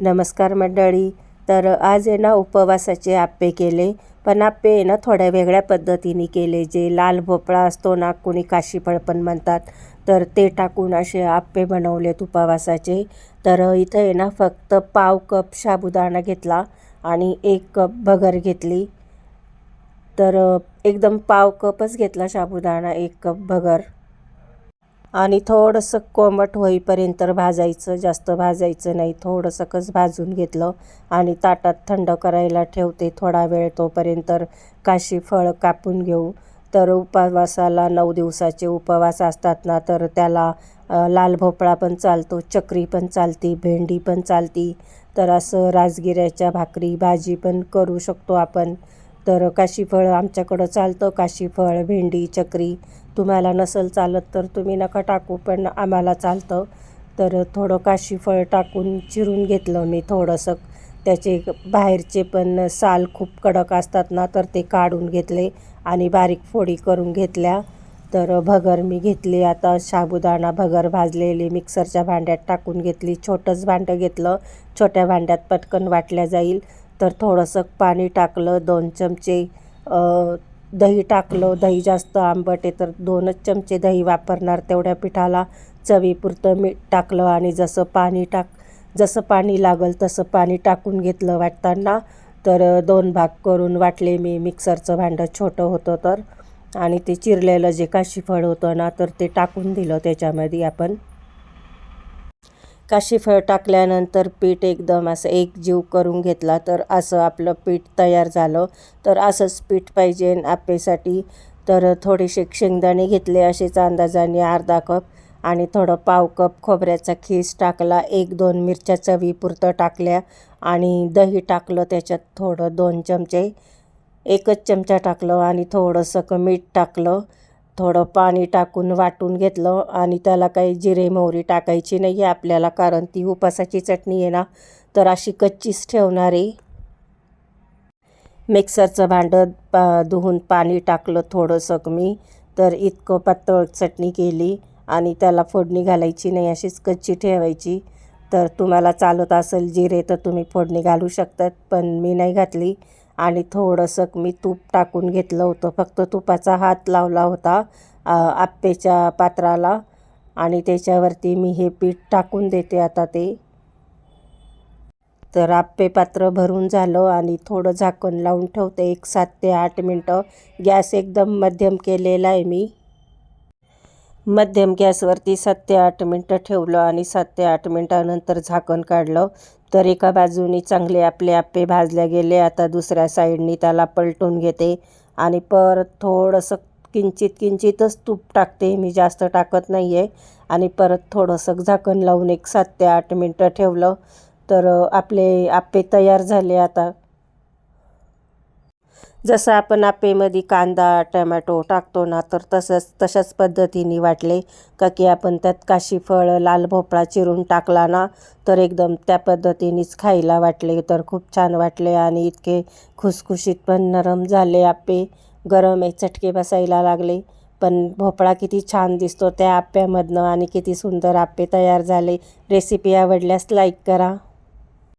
नमस्कार मंडळी. तर आज आहे ना उपवासाचे आप्पे केले. पण आप्पे आहे ना थोड्या वेगळ्या पद्धतीने केले. जे लाल भोपळा असतो ना कोणी काशीफळ पण म्हणतात. तर ते टाकून असे आप्पे बनवलेत उपवासाचे. तर इथं आहे ना फक्त पाव कप साबुदाणा घेतला आणि एक कप भगर घेतली. तर एकदम पाव कपच घेतला साबुदाणा एक कप भगर. आणि थोडंसं कोमट होईपर्यंत भाजायचं जास्त भाजायचं नाही. थोडंसं भाजून घेतलं आणि ताटात थंड करायला ठेवते थोडा वेळ. तोपर्यंत काशी फळ कापून घेऊ. तर उपवासाला नऊ दिवसाचे उपवास असतात ना तर त्याला लाल भोपळा पण चालतो चक्री पण चालती भेंडी पण चालती. तर असं राजगिऱ्याच्या भाकरी भाजी पण करू शकतो आपण. तर काशीफळ आमच्याकडं चालतं काशीफळ भेंडी चक्री. तुम्हाला नसेल चालत तर तुम्ही नका टाकू पण आम्हाला चालतं. तर थोडं काशीफळ टाकून चिरून घेतलं मी थोडंसं. त्याचे बाहेरचे पण साल खूप कडक असतात ना तर ते काढून घेतले आणि बारीक फोडी करून घेतल्या. तर भगर मी घेतली आता साबुदाणा भगर भाजलेली मिक्सरच्या भांड्यात टाकून घेतली. छोटंच भांडं घेतलं छोट्या भांड्यात पटकन वाटल्या जाईल. तर थोडंसं पाणी टाकलं दोन चमचे दही टाकलं. दही जास्त आंबट आहे तर दोनच चमचे दही वापरणार तेवढ्या पिठाला. चवीपुरतं मीठ टाकलं आणि जसं पाणी टाक जसं पाणी लागल तसं पाणी टाकून घेतलं वाटताना. तर दोन भाग करून वाटले मी मिक्सरचं भांडं छोटं होतं तर. आणि ते चिरलेलं जे काशीफळ होतं ना तर ते टाकून दिलं त्याच्यामध्ये आपण. काशीफळ टाकल्यानंतर पीठ एकदम असं एकजीव करून घेतला तर असं आपलं पीठ तयार झालं. तर असंच पीठ पाहिजे आप्पेसाठी तर थोडेसे शेंगदाणे घेतले असेच अंदाजाने अर्धा कप आणि थोडं पाव कप खोबऱ्याचा खीस टाकला एक दोन मिरच्या चवीपुरतं टाकल्या आणि दही टाकलं त्याच्यात थोडं दोन चमचे एकच चमचा टाकलं आणि थोडंसं मीठ टाकलं. थोडं पाणी टाकून वाटून घेतलं आणि त्याला काही जिरे मोहरी टाकायची नाही आहे आपल्याला कारण ती उपासाची चटणी आहे ना तर अशी कच्चीच ठेवणारी मिक्सरचं भांडं पा धुवून पाणी टाकलं थोडंसं मी तर इतकं पातळ चटणी केली आणि त्याला फोडणी घालायची नाही अशीच कच्ची ठेवायची. तर तुम्हाला चालत असेल जिरे तर तुम्ही फोडणी घालू शकतात पण मी नाही घातली. आणि थोडंसं मी तूप टाकून घेतलं होतं. फक्त तुपाचा हात लावला होता आप्पेच्या पात्राला. आणि त्याच्यावरती मी हे पीठ टाकून देते आता ते. तर आप्पे पात्र भरून झालं आणि थोडं झाकण लावून ठेवते. एक सात ते आठ मिनटं. गॅस एकदम मध्यम केलेला आहे मी. मध्यम गॅसवरती सात ते आठ मिनटं ठेवलं आणि सात ते आठ मिनटानंतर झाकण काढलं. तर एका बाजूनी चांगले आपले आप्पे भाजले गेले आता दुसऱ्या साईडनी त्याला पलटून घेते आणि परत थोडंसं किंचित किंचितच तूप टाकते. मी जास्त टाकत नाही आहे आणि परत थोडंसं झाकण लावून एक सात ते आठ मिनटं ठेवलं. तर आपले आप्पे तयार झाले आता. जसं आपण आपेमध्ये कांदा टमॅटो टाकतो ना तर तसंच तशाच पद्धतीने वाटले का की आपण त्यात काशीफळ लाल भोपळा चिरून टाकला ना तर एकदम त्या पद्धतीनेच खायला वाटले. तर खूप छान वाटले आणि इतके खुसखुशीत पण नरम झाले आप्पे. गरम एक चटके बसायला लागले. पण भोपळा किती छान दिसतो त्या आप्यामधनं आणि किती सुंदर आप्पे तयार झाले. रेसिपी आवडल्यास लाईक करा.